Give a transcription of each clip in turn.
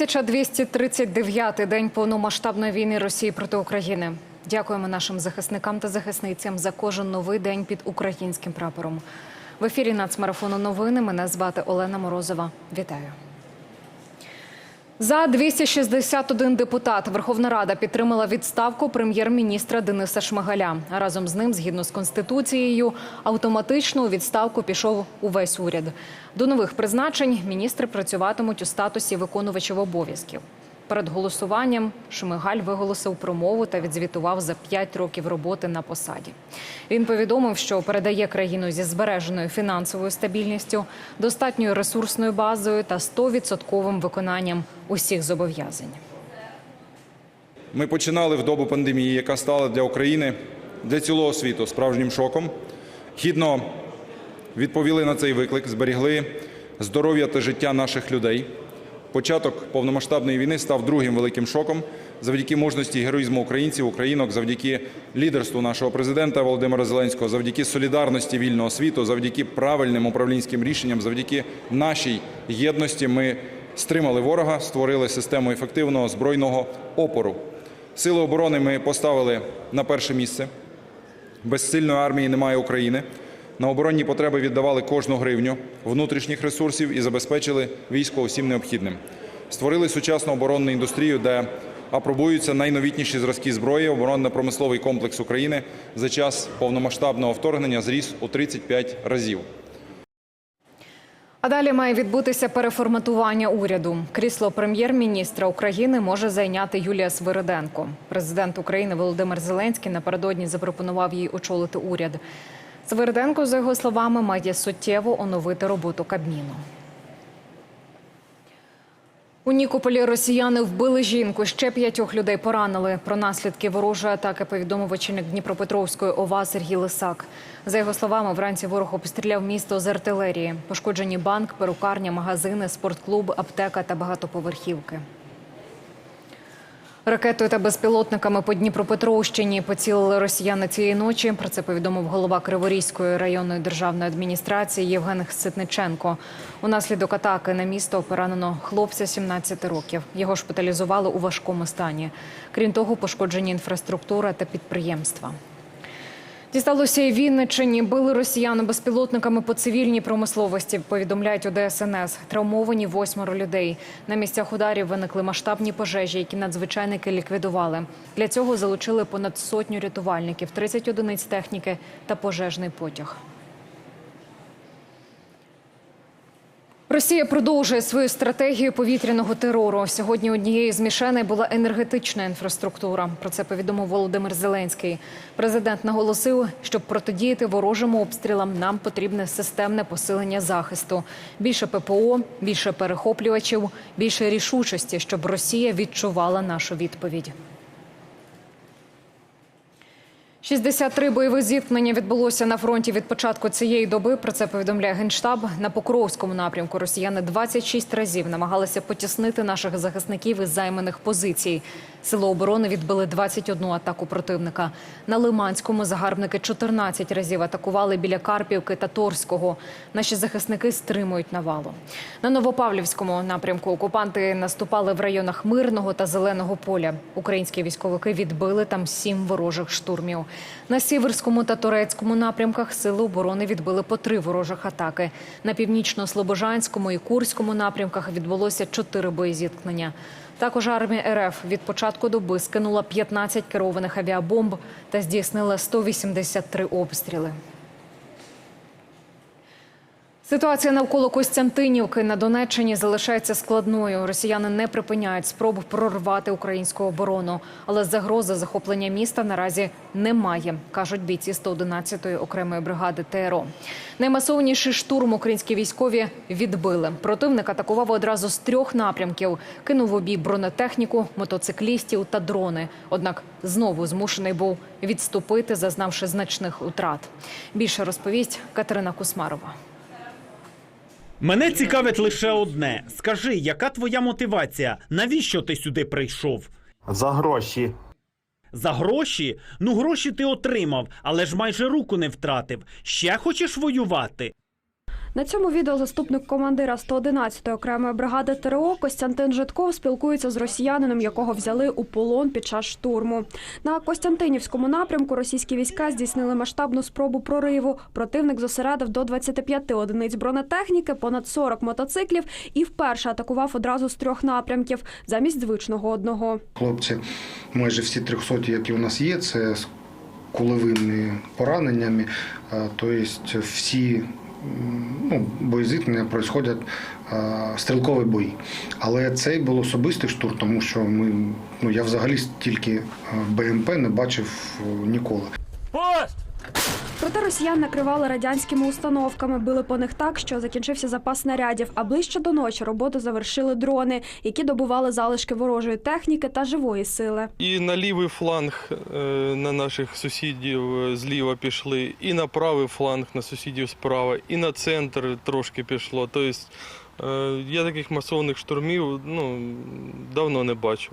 1239-й день повномасштабної війни Росії проти України. Дякуємо нашим захисникам та захисницям за кожен новий день під українським прапором. В ефірі нацмарафону новини. Мене звати Олена Морозова. Вітаю. За 261 депутат Верховна Рада підтримала відставку прем'єр-міністра Дениса Шмигаля. Разом з ним, згідно з конституцією, автоматично у відставку пішов увесь уряд. До нових призначень міністри працюватимуть у статусі виконувачів обов'язків. Перед голосуванням Шмигаль виголосив промову та відзвітував за 5 років роботи на посаді. Він повідомив, що передає країну зі збереженою фінансовою стабільністю, достатньою ресурсною базою та 100% виконанням усіх зобов'язань. Ми починали в добу пандемії, яка стала для України, для цілого світу справжнім шоком. Гідно відповіли на цей виклик, зберігли здоров'я та життя наших людей. Початок повномасштабної війни став другим великим шоком завдяки мужності і героїзму українців, українок, завдяки лідерству нашого президента Володимира Зеленського, завдяки солідарності вільного світу, завдяки правильним управлінським рішенням, завдяки нашій єдності ми стримали ворога, створили систему ефективного збройного опору. Сили оборони ми поставили на перше місце. Без сильної армії немає України. На оборонні потреби віддавали кожну гривню внутрішніх ресурсів і забезпечили військо усім необхідним. Створили сучасну оборонну індустрію, де апробуються найновітніші зразки зброї. Оборонно-промисловий комплекс України за час повномасштабного вторгнення зріс у 35 разів. А далі має відбутися переформатування уряду. Крісло прем'єр-міністра України може зайняти Юлія Свириденко. Президент України Володимир Зеленський напередодні запропонував їй очолити уряд. Свириденко, за його словами, має суттєво оновити роботу Кабміну. У Нікополі росіяни вбили жінку. Ще п'ятьох людей поранили. Про наслідки ворожої атаки повідомив очільник Дніпропетровської ОВА Сергій Лисак. За його словами, вранці ворог обстріляв місто з артилерії. Пошкоджені банк, перукарня, магазини, спортклуб, аптека та багатоповерхівки. Ракетою та безпілотниками по Дніпропетровщині поцілили росіяни цієї ночі. Про це повідомив голова Криворізької районної державної адміністрації Євген Ситниченко. Унаслідок атаки на місто поранено хлопця 17 років. Його шпиталізували у важкому стані. Крім того, пошкоджені інфраструктура та підприємства. Дісталося і Вінниччині. Били росіяни безпілотниками по цивільній промисловості. Повідомляють у ДСНС. Травмовані восьмеро людей. На місцях ударів виникли масштабні пожежі, які надзвичайники ліквідували. Для цього залучили понад сотню рятувальників, 30 одиниць техніки та пожежний потяг. Росія продовжує свою стратегію повітряного терору. Сьогодні однією з мішеней була енергетична інфраструктура. Про це повідомив Володимир Зеленський. Президент наголосив, щоб протидіяти ворожим обстрілам, нам потрібне системне посилення захисту. Більше ППО, більше перехоплювачів, більше рішучості, щоб Росія відчувала нашу відповідь. 63 бойові зіткнення відбулося на фронті від початку цієї доби. Про це повідомляє генштаб. На Покровському напрямку росіяни 26 разів намагалися потіснити наших захисників із займаних позицій. Сили оборони відбили 21 атаку противника. На Лиманському загарбники 14 разів атакували біля Карпівки та Торського. Наші захисники стримують навалу. На Новопавлівському напрямку окупанти наступали в районах Мирного та Зеленого поля. Українські військовики відбили там сім ворожих штурмів. На Сіверському та Турецькому напрямках сили оборони відбили по три ворожих атаки. На північно-слобожанському і Курському напрямках відбулося чотири боєзіткнення. Також армія РФ від початку доби скинула 15 керованих авіабомб та здійснила 183 обстріли. Ситуація навколо Костянтинівки на Донеччині залишається складною. Росіяни не припиняють спроб прорвати українську оборону, але загрози захоплення міста наразі немає, кажуть бійці 111-ї окремої бригади ТРО. Наймасовніший штурм українські військові відбили. Противник атакував одразу з трьох напрямків. Кинув у бій бронетехніку, мотоциклістів та дрони. Однак знову змушений був відступити, зазнавши значних утрат. Більше розповість Катерина Кусмарова. Мене цікавить лише одне. Скажи, яка твоя мотивація? Навіщо ти сюди прийшов? За гроші. За гроші? Ну, гроші ти отримав, але ж майже руку не втратив. Ще хочеш воювати? На цьому відео заступник командира 111-ї окремої бригади ТРО Костянтин Житков спілкується з росіянином, якого взяли у полон під час штурму. На Костянтинівському напрямку російські війська здійснили масштабну спробу прориву. Противник зосередив до 25 одиниць бронетехніки, понад 40 мотоциклів і вперше атакував одразу з трьох напрямків замість звичного одного. Хлопці, майже всі 300, які у нас є, це з кулевими пораненнями. Тобто всі ну, боєзіткнення проходять стрілкові бої. Але це був особистий штурм, тому що ми, ну, я взагалі стільки БМП не бачив е, ніколи. Проте росіян накривали радянськими установками, били по них так, що закінчився запас снарядів. А ближче до ночі роботу завершили дрони, які добували залишки ворожої техніки та живої сили. І на лівий фланг е, на наших сусідів е, зліва пішли, і на правий фланг на сусідів справа, і на центр трошки пішло. Тобто е, я таких масовних штурмів ну, давно не бачив.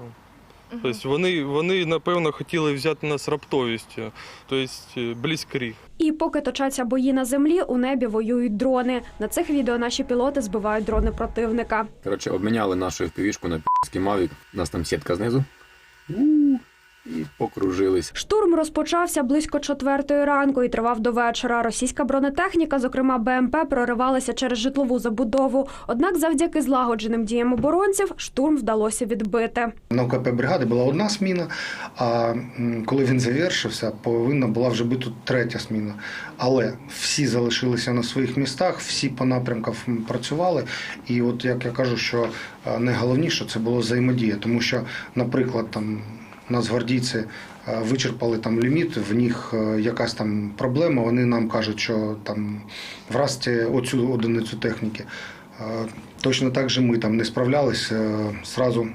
Тобто вони, вони, напевно, хотіли взяти нас раптовістю, тобто е, близькріг. І поки точаться бої на землі, у небі воюють дрони. На цих відео наші пілоти збивають дрони противника. Коротше, обміняли нашу FPV-шку на піски, мавік. У нас там сітка знизу. У, І покружились. Штурм розпочався близько четвертої ранку і тривав до вечора. Російська бронетехніка, зокрема БМП, проривалася через житлову забудову. Однак, завдяки злагодженим діям оборонців, штурм вдалося відбити. На ОКП бригади була одна сміна, а коли він завершився, повинна була вже бути третя сміна. Але всі залишилися на своїх містах, всі по напрямках працювали. І от як я кажу, що е, найголовніше це було взаємодія, тому що, наприклад, там. Нацгвардійці е, вичерпали там ліміт, в них е, якась там проблема. Вони нам кажуть, що там вразьте оцю одиницю техніки. Е, Точно так же ми там не справлялись Зразу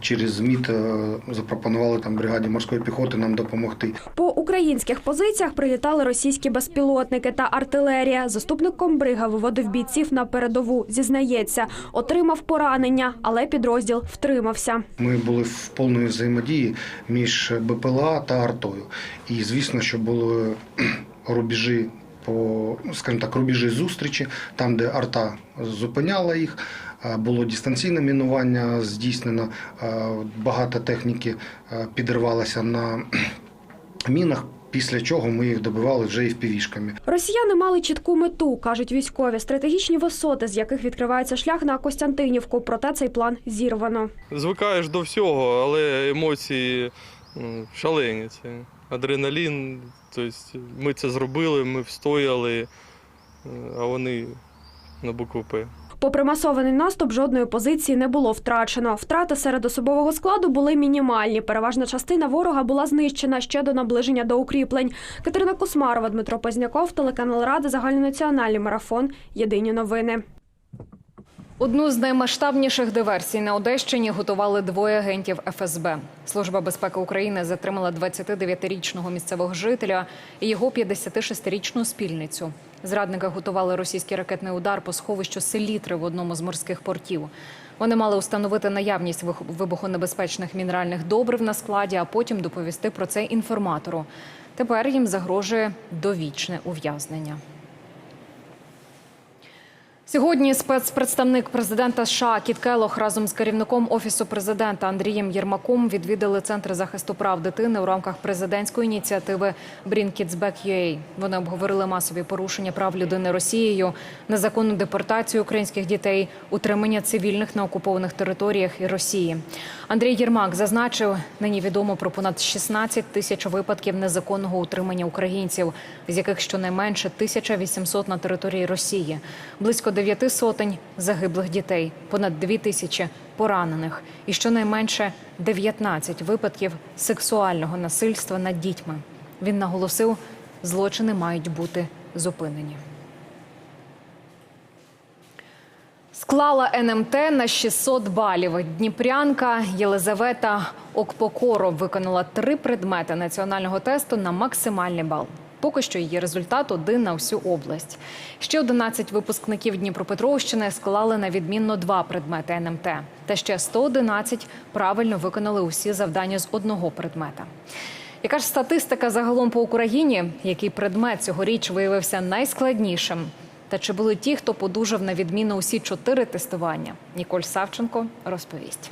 через ЗМІТ е, запропонували там бригаді морської піхоти нам допомогти. По українських позиціях прилітали російські безпілотники та артилерія. Заступник комбрига виводив бійців на передову. Зізнається, отримав поранення, але підрозділ втримався. Ми були в повної взаємодії між БПЛА та артою. І звісно, що були рубежі по, ну, скажімо так, рубежі зустрічі, там, де арта зупиняла їх. е, Було дистанційне мінування здійснено, е, багато техніки е, підривалося на мінах, після чого ми їх добивали вже і впівішками. Росіяни мали чітку мету, кажуть військові, стратегічні висоти, з яких відкривається шлях на Костянтинівку. Проте цей план зірвано. Звикаєш до всього, але емоції шалені. Це адреналін. Тобто ми це зробили, ми встояли, е, а вони на букву П. Попри масований наступ, жодної позиції не було втрачено. Втрати серед особового складу були мінімальні. Переважна частина ворога була знищена ще до наближення до укріплень. Катерина Космарова, Дмитро Позняков, телеканал Рада, загальнонаціональний марафон. Єдині новини. Одну з наймасштабніших диверсій на Одещині готували двоє агентів ФСБ. Служба безпеки України затримала 29-річного місцевого жителя і його 56-річну спільницю. Зрадники готували російський ракетний удар по сховищу селітри в одному з морських портів. Вони мали установити наявність вибухонебезпечних мінеральних добрив на складі, а потім доповісти про це інформатору. Тепер їм загрожує довічне ув'язнення. Сьогодні спецпредставник президента США Кіт Келох разом з керівником офісу президента Андрієм Єрмаком відвідали центр захисту прав дитини у рамках президентської ініціативи Bring Kids Back UA. Вони обговорили масові порушення прав людини Росією, незаконну депортацію українських дітей, утримання цивільних на окупованих територіях і Росії. Андрій Єрмак зазначив, нині відомо про понад 16 тисяч випадків незаконного утримання українців, з яких щонайменше 1800 на території Росії, близько 9 сотень загиблих дітей, понад 2 тисячі поранених і щонайменше 19 випадків сексуального насильства над дітьми. Він наголосив, злочини мають бути зупинені. Склала НМТ на 600 балів. Дніпрянка Єлизавета Окпокоро виконала три предмети національного тесту на максимальний бал. Поки що її результат один на всю область. Ще 11 випускників Дніпропетровщини склали на відмінно два предмети НМТ. Та ще 111 правильно виконали усі завдання з одного предмета. Яка ж статистика загалом по Україні? Який предмет цьогоріч виявився найскладнішим? Та чи були ті, хто подужав на відміну усі чотири тестування? Ніколь Савченко розповість.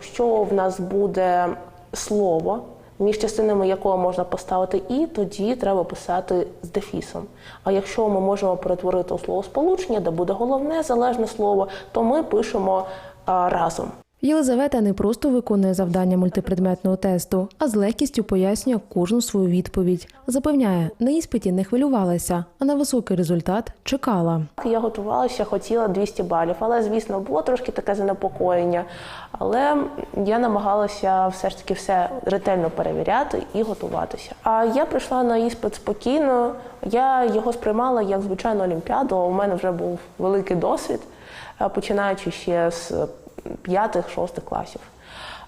Що в нас буде слово, між частинами якого можна поставити і, тоді треба писати з дефісом. А якщо ми можемо перетворити у словосполучення, де буде головне залежне слово, то ми пишемо а, разом. Єлизавета не просто виконує завдання мультипредметного тесту, а з легкістю пояснює кожну свою відповідь. Запевняє, на іспиті не хвилювалася, а на високий результат чекала. Я готувалася, хотіла 200 балів, але звісно було трошки таке занепокоєння. Але я намагалася все ж таки все ретельно перевіряти і готуватися. А я прийшла на іспит спокійно. Я його сприймала як звичайну олімпіаду. У мене вже був великий досвід, е, починаючи ще з п'ятих-шостих класів.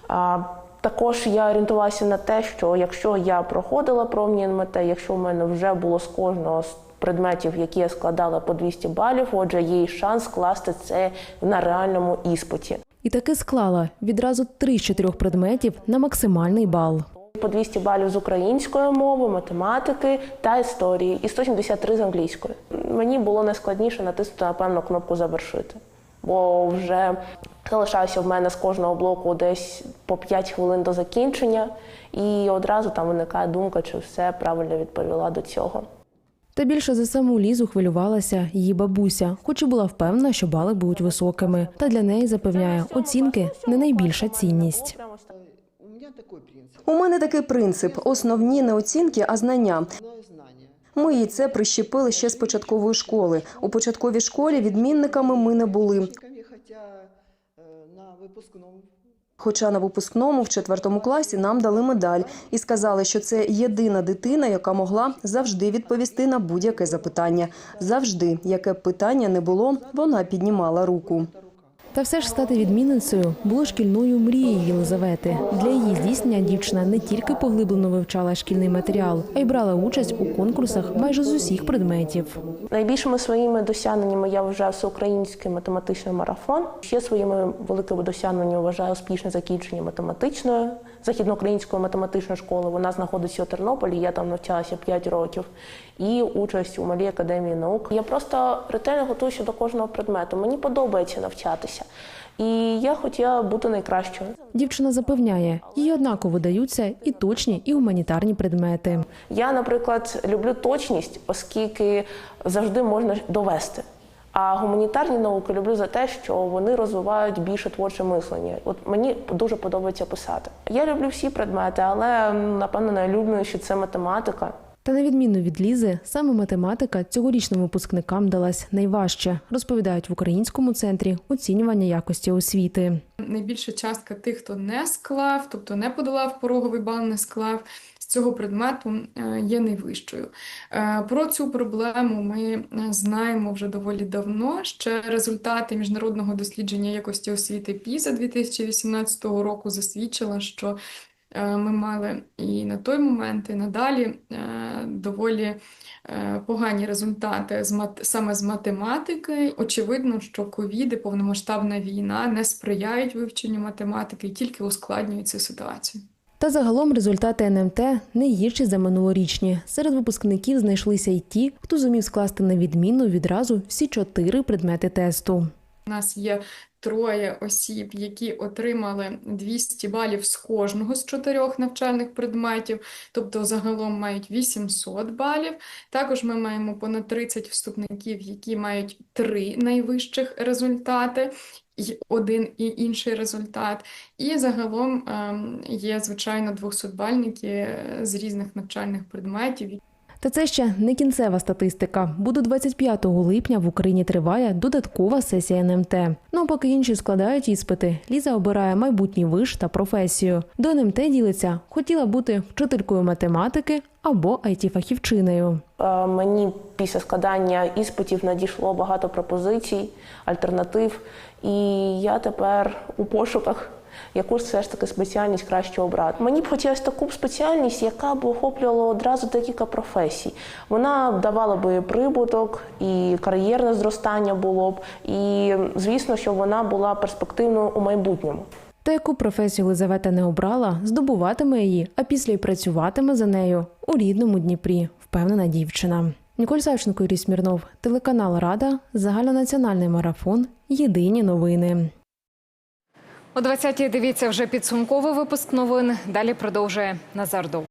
А, також я орієнтувалася на те, що якщо я проходила промні НМТ, якщо в мене вже було з кожного з предметів, які я складала по 200 балів, отже, є шанс скласти це на реальному іспиті. І таки склала відразу три з чотирьох предметів на максимальний бал. По 200 балів з української мови, математики та історії, і 173 з англійської. Мені було найскладніше натиснути напевно кнопку завершити, бо вже залишався в мене з кожного блоку десь по 5 хвилин до закінчення, і одразу там виникає думка, чи все правильно відповіла до цього. Та більше за саму лізу хвилювалася її бабуся, хоч і була впевнена, що бали будуть високими. Та для неї запевняє, оцінки не найбільша цінність. У мене такий принцип: основні не оцінки, а знання. Ми їй це прищепили ще з початкової школи. У початковій школі відмінниками ми не були. Хоча на випускному в четвертому класі нам дали медаль і сказали, що це єдина дитина, яка могла завжди відповісти на будь-яке запитання. Завжди, яке б питання не було, вона піднімала руку. Та все ж стати відмінницею було шкільною мрією Єлизавети. Для її здійснення дівчина не тільки поглиблено вивчала шкільний матеріал, а й брала участь у конкурсах майже з усіх предметів. Найбільшими своїми досягненнями я вважаю всеукраїнський математичний марафон. Ще своїми великими досягненнями вважаю успішне закінчення математичної західноукраїнської математичної школи. Вона знаходиться у Тернополі. Я там навчалася 5 років. І участь у малій академії наук. Я просто ретельно готуюся до кожного предмету. Мені подобається навчатися. І я хотіла бути найкращою. Дівчина запевняє, їй однаково даються і точні, і гуманітарні предмети. Я, наприклад, люблю точність, оскільки завжди можна довести. А гуманітарні науки люблю за те, що вони розвивають більше творче мислення. От мені дуже подобається писати. Я люблю всі предмети, але напевно найулюбленіші це математика. Та на відміну від Лізи, саме математика цьогорічним випускникам далась найважче, розповідають в українському центрі оцінювання якості освіти. Найбільша частка тих, хто не склав, тобто не подолав пороговий бал, не склав цього предмету, е, є найвищою. Е, Про цю проблему ми е, знаємо вже доволі давно. Ще результати міжнародного дослідження якості освіти ПІЗа 2018 року засвідчили, що ми мали і на той момент, і надалі доволі погані результати саме з математики. Очевидно, що ковід і повномасштабна війна не сприяють вивченню математики і тільки ускладнюють цю ситуацію. Та загалом результати НМТ не гірші за минулорічні. Серед випускників знайшлися й ті, хто зумів скласти на відміну відразу всі чотири предмети тесту. У нас є троє осіб, які отримали 200 балів з кожного з чотирьох навчальних предметів, тобто загалом мають 800 балів. Також ми маємо понад 30 вступників, які мають три найвищих результати. І один і інший результат. І загалом ем, є, звичайно, 200-бальники е, з різних навчальних предметів, Та це ще не кінцева статистика. Бо до 25 липня в Україні триває додаткова сесія НМТ. Ну а поки інші складають іспити, Ліза обирає майбутній виш та професію. До НМТ ділиться, хотіла бути вчителькою математики або IT-фахівчиною. Е, Мені після складання іспитів надійшло багато пропозицій, альтернатив, і я тепер у пошуках. Яку ж все ж таки спеціальність краще обрати. Мені б хотілося таку спеціальність, яка б охоплювала одразу декілька професій. Вона давала би прибуток, і кар'єрне зростання було б, і звісно, що вона була перспективною у майбутньому. Та яку професію Лизавета не обрала, здобуватиме її, а після й працюватиме за нею у рідному Дніпрі, впевнена дівчина. Ніколь Савченко, Юрій Смірнов, телеканал Рада, загальнонаціональний марафон. Єдині новини. О 20-й дивіться вже підсумковий випуск новин. Далі продовжує Назар Дов.